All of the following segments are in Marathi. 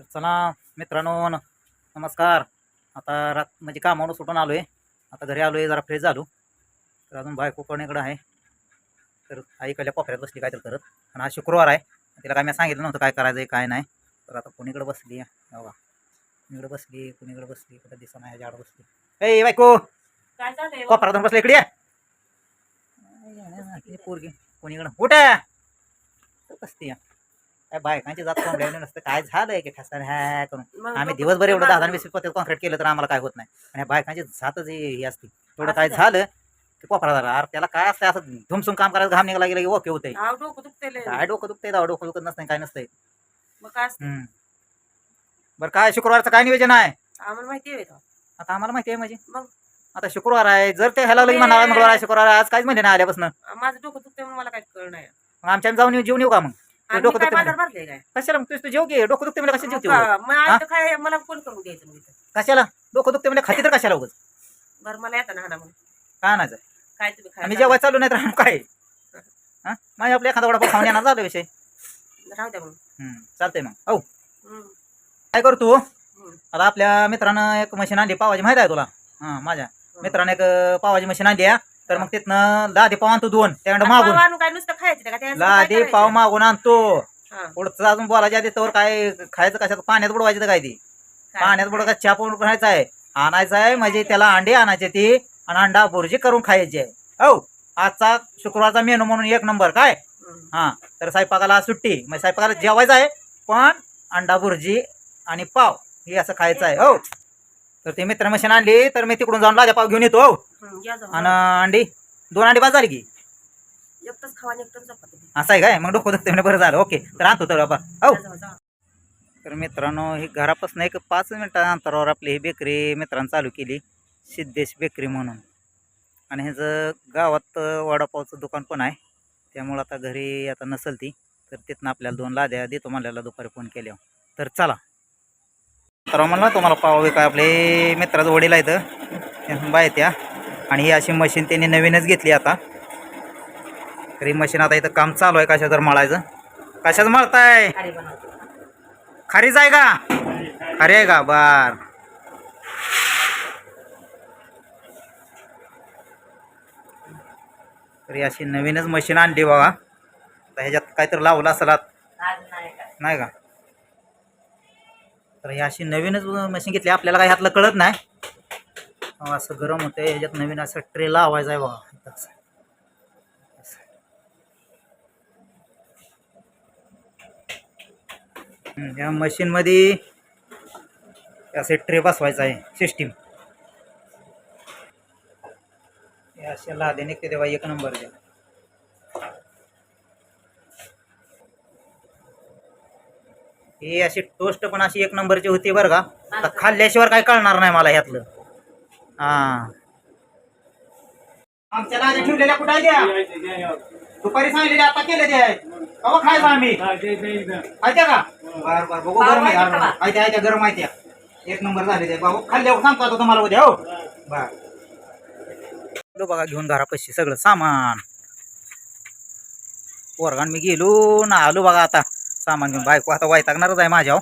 तर चला मित्रांनो नमस्कार. आता रात म्हणजे कामावरून सुटून आलो आहे आता घरी आलो आहे जरा फ्रेश झालो. तर अजून बायको कोणीकडं आहे? तर आईकडल्या कोपऱ्यात बसली काय तर करत. आणि आज शुक्रवार आहे. तिला काय मी सांगितलं नव्हतं काय करायचं आहे काय नाही. तर आता कोणीकडे बसली आहे? बघा. कुणीकडे बसली कुणीकडे बसली कुठं दिसा नाही आड बसली. ए बायको! काय चाललंय कोपऱ्यात जाऊन बसले इकडे ये. पोरगी कोणीकडं? उठा बसती या. काय बायकांची जात कोंबड्याने नसतं काय झालंय की ठसा ह्या करून आम्ही दिवसभर एवढं दहा. वीस पत्ते कॉन्क्रीट केलं तर आम्हाला काय होत नाही आणि बायकांची जातच हे असते थोडं असं काय? झालं की कोपरा झाला अरे त्याला काय असतं असं धुमसून काम करायचं घाम निघाला गेलं की ओके होतंय अहो, डोकं दुखतंय. काय डोकं दुखतंय दाव डोकं दुखत नसतं काय नसतंय मग काय? हम्म. बरं काय शुक्रवारचं काय नियोजन आहे आम्हाला माहिती आहे तो. आता आम्हाला माहिती आहे म्हणजे मग? आता शुक्रवार आहे जर ते ह्याला लगी म्हणणार मंगळवार आहे शुक्रवार आहे आज काहीच म्हणजे नाही आल्यापासून माझं डोकं दुखतंय म्हणून मला काय कळ नाही मग आमच्या जाऊन येऊ- जेवून येऊ का मग आणि डोकं काय भरले काय? कशाला मग तू जेव घे डोकं दुखते म्हणजे कशाला जेवते उगाच? मग हा? काय मला करून द्यायचं मग इथं? कशाला? डोकं दुखते म्हणजे खाती तर कशाला उगच? बरं मला येतं ना हाणा मग काय तुम्ही आम्ही खायला जेव्हा चालू नाही तर आम्ही काय? हा? माझ्या आपल्या एखादा वडापाव खाऊन येणार झालं विषय. राहू द्या मग. हम्म, चालतंय मग. हो हम्म, काय करतो हम्म. आता आपल्या मित्रानं एक मशीन आणली पावाची माहिती आहे तुला? हां माझ्या. मित्रानं एक अं, पावाची मशीन आणली आहे. तर मग तिथनं लादी पाव आणतो दोन. त्याकडे मागून. काय नुसतं खायचं का? लादी? पाव मागून आणतो. पुढचं अजून बोलायच्या आधी तर काय खायचं कशात पाण्यात बुडवायचं काय ती? पाण्यात बुडवा चहा पण खायचं आहे? आणायचं आहे म्हणजे त्याला अंडे आणायचे ती आणि अंडा बुर्जी करून खायची आहे. हो आजचा शुक्रवारचा मेनू म्हणून एक नंबर काय. हां तर स्वयंपाकाला आज सुट्टी. मग स्वयंपाकाला जेवायचं आहे पण अंडा भुर्जी आणि पाव हे असं खायचं आहे. हो तर ते मित्र मशीन आणली तर मी तिकडून जाऊन राजा पाव घेऊन येतो हो. हम्म, या जाऊ, आणि. अंडी दोन अंडी बाजार की? एकटंच खावा आणि एकटंच झोपा तुम्ही. असं आहे काय? मग डोकं दुखते म्हणजे बरं झालं ओके. तर आणतो तर बाबा हो. जा, जाऊ, जाऊ. तर मित्रांनो ही घरापासून एक पाच मिनिटा अंतरावर आपली ही बेकरी मित्रांनी चालू केली सिद्धेश बेकरी म्हणून. आणि ह्याचं गावात अं, वडापावचं दुकान पण आहे. त्यामुळं आता घरी आता नसेल ती तर तिथनं आपल्याला दोन लाद्या देतो म्हणल्याला दुपारी फोन केल्यावर. तर चला. तर म्हणलं तुम्हाला पाव काय आपले मित्राचं वडील आहेत. बाय त्या. आणि ही अशी मशीन त्यांनी नवीनच घेतली आता. तर ही मशीन आता इथं काम चालू आहे कशा तर मळायचं. कशाचं मळताय. खरीच आहे का? खरी आहे का? बर. तरी अशी नवीनच मशीन आणली बघा. ह्याच्यात काहीतरी लावलं असेल. नाही का? तर ही अशी नवीनच मशीन घेतली. आपल्याला काही ह्यातलं कळत नाही. असं गरम होतं ह्याच्यात नवीन असं ट्रे लावायचा आहे बघा. या मशीनमध्ये असे ट्रे बसवायचा आहे. सिस्टीम अशा लादे निघते तेव्हा एक नंबर द्या ही अशी टोस्ट पण अशी एक नंबरची होती बरं का. आता खाल्ल्याशिवाय काय कळणार नाही मला ह्यातलं. हा. आमच्या लाद्या ठेवलेल्या कुठं आहे त्या? दुपारी सांगितलेल्या आता केले ते कवा खायचं आम्ही? का? बर बर बघू गरम आहे गरम आहे. त्या. एक नंबर झाले ते बाबू खाल्ल्यावर सांगतो आता तुम्हाला उद्या हो. बर. लो बघा घेऊन घरापाशी सगळं सामान. पोरगान मी गेलो ना आलो बघा आता. सामान घेऊन बायको आता वैतागणारच आहे माझ्या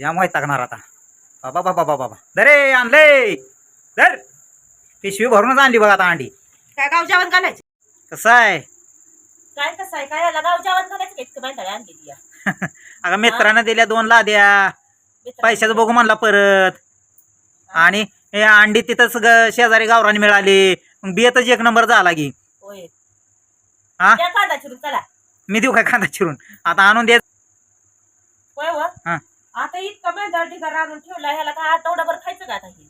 जाम वैतागणार आता. बाबा बाबा बाबा बाबा. दरे आणले. दर पिशवी भरूनच आणली बघा आता अंडी. काय गाव जेवण घालायचं कसं आहे? काय कसं आहे? काय याला गाव जेवण घालायचं का इतकं माहिती आणली ती या. अगं मित्रानं दिल्या दोन लाद्या. पैशाचं बघू म्हणला परत. आणि हे अंडी तिथंच ग- शेजारी गावरानी मिळाली. मग बियतच एक नंबर झाला की. होय. हा? त्या कांदा चिरून चला. मी देऊ काय कांदा चिरून? आता आणून दे. होय व हा. आता इतकं आणून ठेवला ह्याला काय आठवडाभर खायचं का आता हे?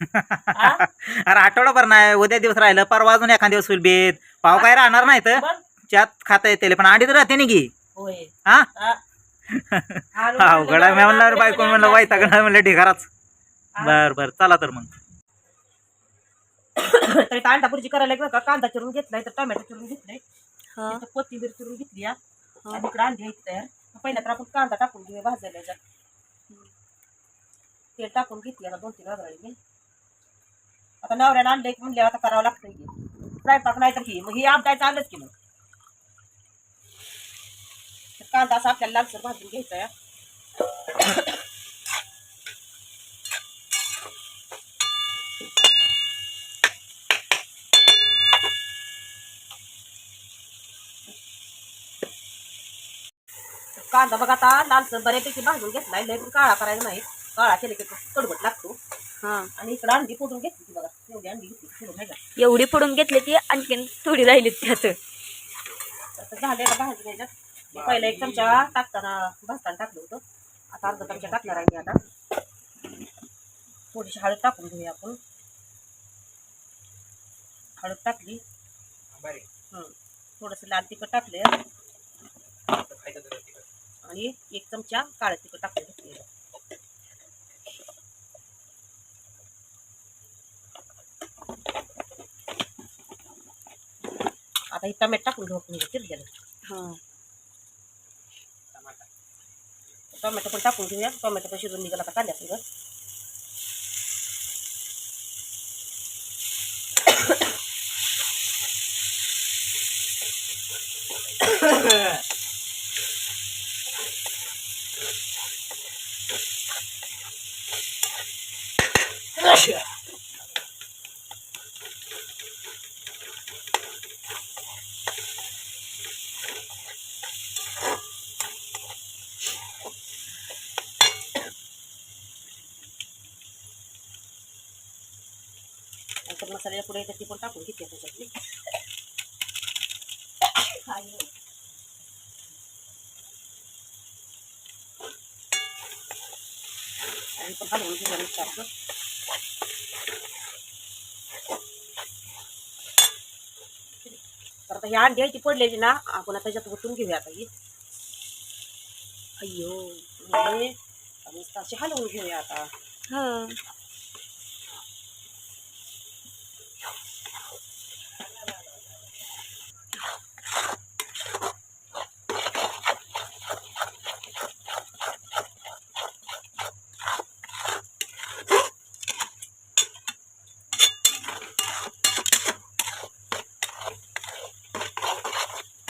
हा? अरे आठवडाभर नाही उद्या दिवस राहिलं परवा अजून एखाद दिवस होईल बेत. पाव काय राहणार नाही तर? त्यात खाता येते पण तर राहते ना की होय. हा? हा. आणून मी म्हणलं बायको म्हणलं. वाईटाकडं म्हणलं ढिगाराच. बर बर चला तर मग. तरी भुर्जी करायला गेलं का? कांदा चिरून घेतलाय तर टोमॅटो चिरून घेतलाय. इथं कोथिंबीर चिरून घेतली या आणि इकडे अंडी आहेत तयार पहिल्या तर आपण कांदा टाकून घेऊया भाजायला याच्यात. तेल टाकून घेतली आता दोन तीन वाजराळी मी आता नवऱ्यानं आणलं एक म्हणले आता करावं लागतं की. स्वयंपाक नाही तर ही मग ही आमटायचं आणलंच की मग. तर कांदा असा आपल्याला लालसर भाजून घ्यायचा या कांदा बघा आता लालसर बऱ्यापैकी भाजून घेतलाय लय पण काळा करायचा नाही. काळा केले की तो कडवट लागतो. हा. आणि इकडं अंडी फोडून घेतली ती बघा एवढी अंडी घेतली फोडून नाही का? एवढी फोडून घेतली ती आणखीन थोडी राहिली त्यात. आता झाले का भाजी घ्यायच्यात मी पहिला एक चमचा टाकताना भाजताना टाकलं होतं. आता अर्धा चमचा टाकणार आहे मी आता. थोडीशी हळद टाकून घेऊया आपण. हळद टाकली. हं. थोडंसं लाल तिखट टाकले. आणि एक चमचा काळं तिखट टाकले आता हे टमॅटो टाकून घेऊ आपण चिरलेलं हा. टोमॅटो. पण टाकून घेऊया. टोमॅटो पण शिजून निघाला का कांद्या सगळं नंतर मसाल्याला पुढे येतात ती पण टाकून घेते त्याच्यातली आणि पण हलवून घेऊया मिक्सरचं तर आता ही अंडी आहे ती पडलेली ना. आपण आता त्याच्यात ओतून घेऊया आता ही. अय्यो आणि अशी हलवून घेऊया आता. हा.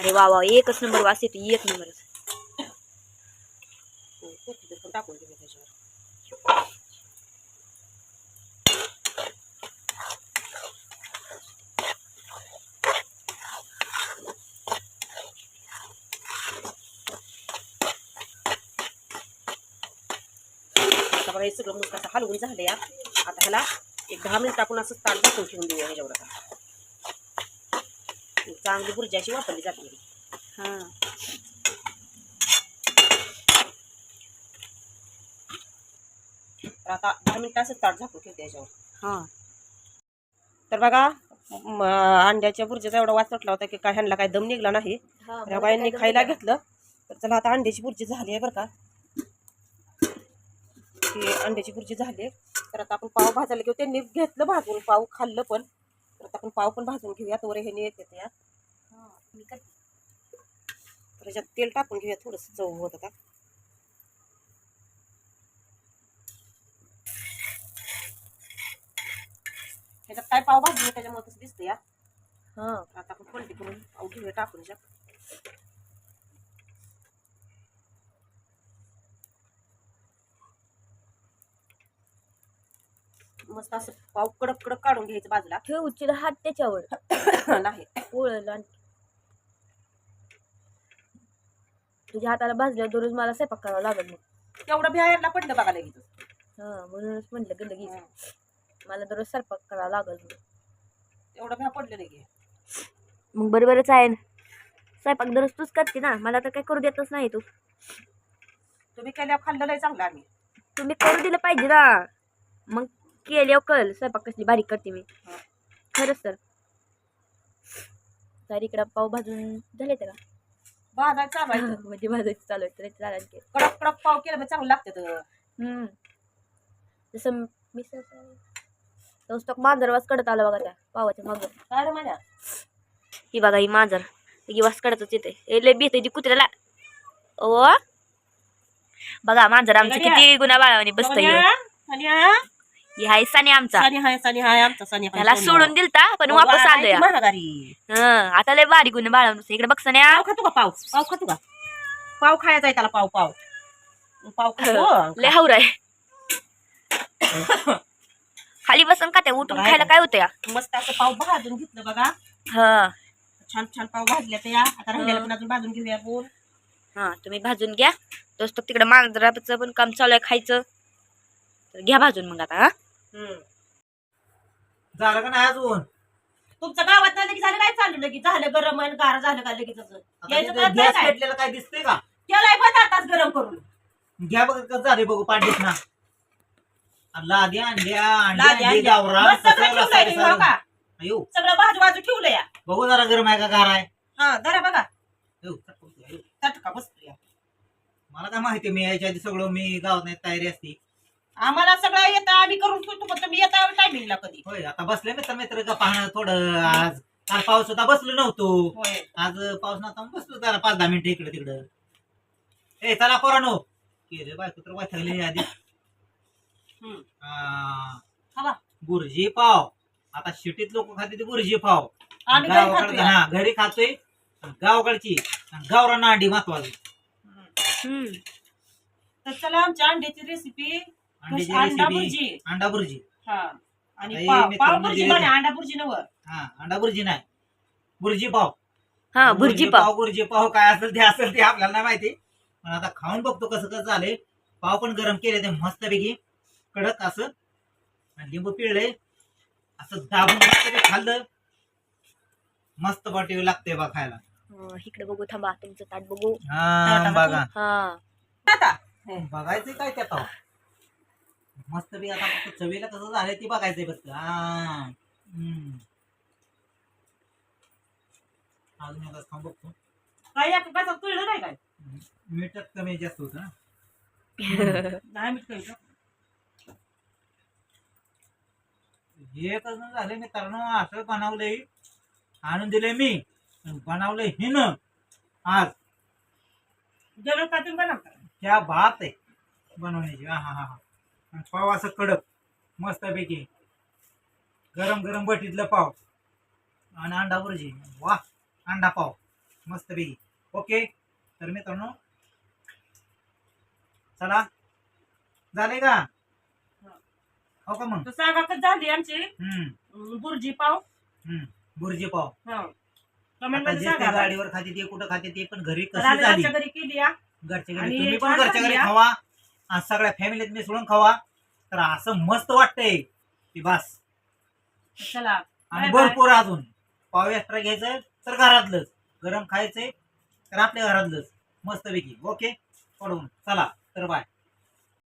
अरे वा वा एकच नंबर वास येतो एक नंबरच टाकून घेऊया त्याच्यावर हे सगळं मस्त असं हलवून झालं या आता ह्याला एक दहा मिनिट आपण असं ताट टाकून ठेवून देऊया ह्याच्यावर आता चांगली बुर्जी अशी वापरली जाते. हा. तर आता दहा मिनिटं असं ताट झाकून ठेवते ह्याच्यावर हा. तर बघा अंड्याच्या बुर्जीचा एवढा वास सुटला होता की काय ह्यांना काय दम निघला नाही. त्या बायांनी खायला घेतलं. तर चला आता अंड्याची बुर्जी झाली आहे बरं का. ती अंड्याची बुर्जी झाली. तर आता आपण पाव भाजायला घेऊ. त्यांनी घेतलं भाजून पाव खाल्लं पण. तर आता आपण पाव पण भाजून घेऊया तोवर हे येते त्या तर त्याच्यात तेल टाकून घेऊया थोडंसं चव होतं का त्याच्यात काय पाव भाजली त्याच्यामुळे तसं दिसतं या हा. आता आपण पलटी करून पाव घेऊया टाकून याच्यात. मस्त असं पाव कडक कडक काढून घ्यायचं बाजूला. ठेव उचल हात त्याच्यावर. नाही. पोळलं तुझ्या हाताला भाजल्यावर दररोज मला स्वयंपाक करावा लागल मग तेवढं बिहायला पडलं बघा लगेच. हा म्हणूनच म्हटलं की लगेच. मला दररोज स्वयंपाक करावा लागल मग. एवढं बिहा पडलं नाही मग बरोबरच आहे ना. स्वयंपाक दररोज तूच करते ना. मला तर काही करू देतच नाही तू. तुम्ही केल्यावर खाल्लं लय चांगलं आम्ही. तुम्ही करू दिलं पाहिजे ना. मग केल्यावर कळ स्वयंपाक कसली बारीक करते मी. खरंच तर. तर इकडं पाव भाजून झाले चालू आहे म्हणजे भाजायचं चालू आहे तर चालेल की कडक कडक पाव केलं मग चांगलं लागतं तर. हम्म. जसं मिसळ तो स्टॉक मांजर वास कडत आला बघा त्या पावाच्या मागं. काय रे माझ्या ही बघा ही मांजर. ही वास कडतच येते ए लय भीत ती कुत्र्याला. ओ बघा मांजर आमचं. किती गुन्हा बाळावानी बसत सोन्या, सोन्या. ही हाय साने आमचा. सानी हाय सानी हाय आमचा सानी हाय. त्याला सोन्या. सोडून दिलता पण हो, वापस आलोय. ती महागारी. हं आता लय बारीक गुन्हा बाळावून इकडे बघ सान्या. पाव खातो का पाव? पाव खातो का? पाव खायचा आहे त्याला पाव पाव. पाव खातो लय हावर आहे. खाली बसून का त्या उठून खायला काय होतं या? मस्त असं पाव भाजून घेतलं बघा. हा. छान छान पाव भाजल्या त्या. आता राहिलेला पण अजून भाजून घेऊया बोल हा तुम्ही भाजून घ्या. दोस्त तिकडे मांजराचं पण काम चालू आहे खायचं. तर घ्या भाजून मग आता हा. झालं का नाही अजून? तुमचं गावात नाही लगेच झालं काय चालू लगेच झालं गरम आणि गार झालं का लगेच असं. आता यायचं तिथे कळत नाही गॅस काय? पेटलेलं काय दिसतंय का? केलाय पण आताच गरम करून. घ्या बघ कसं झाले बघू पाडलीस ना आणि लाद्या अंड्या अंड्या लाद्या, अंडी अंड्या. गावरान मस्त सगळं सगळं ठेवलंय रस्सा तुम्ही, हो का? बिस्सा. अयो, सगळं बाजू बाजू ठेवलं या. बघू जरा गरम आहे का गार आहे? हा जरा बघा. अयो, चटकन, अयो. तटका बसतो या मला काय माहिती मी यायच्या आधी सगळं मी गावात नाही तयारी असती. आम्हाला सगळं येतं आम्ही करून ठेवतो पण तुम्ही येता टायमिंगला कधी? होय आता बसले मित्र मित्र का पाहणं थोडं आज काल पाऊस होता बसलो नव्हतो. होय. आज पाऊस नव्हता मग बसलो जरा पाच दहा मिनिटं इकडे तिकडं. ए चला पोरानो. की रे बायको तर वाचगले आधी. हम्म. आ, खावा बुर्जी पाव. आता शिटीत लोक खाते ते बुर्जी पाव. आम्ही घरी गावाकडे खातोय. हा घरी खातोय. आणि गावाकडची आणि गावरान अंडी महत्वाची. हम्म. तर चला आमच्या अंड्याची रेसिपी अंड्याची अंडा रेसिपी भुर्जी अंडा बुर्जी हा. आणि ताई, पाव मित्रांनो, पाव भुर्जी जे- म्हणे अंडा भुर्जी नव हा अंडा बुर्जी नाही. बुर्जी पाव. हा भुर्जी पाव. बुर्जी पाव काय असेल ते असेल ते आपल्याला नाही माहिती. पण आता खाऊन बघतो कसं कसं झालंय. पाव पण गरम केले ते मस्तपैकी. कडक असं. आणि लिंबू पिळलंय. असं दाबून मस्तपैकी खाल्लं. मस्त वाटी लागते बा खायला. अं, इकडे बघू थांबा तुमचं ताट बघू. हा बघा. हा. आता. बघायचं काय त्यात मस्त बी आता फक्त चवीला कसं झालंय ती बघायचंय फक्त. हा. हम्म. अजून एकदा खाऊन बघतो. काय या कळलं नाही काय? मीठात कमी जास्त होतं ना. नाही मीठ कळलं हे कसं झालं मित्रांनो असं बनवलंय आणून दिलंय मी. आणि बनवलंय हिन. आज. जेवण का तुम्ही बनवता त्या भात आहे बनवण्याची. हा हा हा हा. पाव असं कडक मस्तपैकी. गरम गरम बटीतलं पाव. आणि अंडा बुर्जी. वा अंडा पाव. मस्तपैकी. ओके? तर मित्रांनो चला. झाले का? हो का मग? सांगा झाली आमची. हम्म. बुर्जी पाव. हम्म. बुर्जी पाव. हा. कमेंट आता मध्ये जे ते सांगा गाडीवर खाते ते कुठं खाते ते पण घरी कशी झाली? केली या घरच्या आणि घरी तुम्ही पण छान घरच्या घरी झाली हा. खावा. आणि सगळ्या फॅमिलीत मिसळून खावा. तर असं मस्त वाटतंय की बस. चला आणि बाय बाय. भरपूर अजून. पाव एक्स्ट्रा घ्यायचं तर घरातलंच. गरम खायचंय तर आपल्या घरातलंच. मस्तपैकी. ओके पडून चला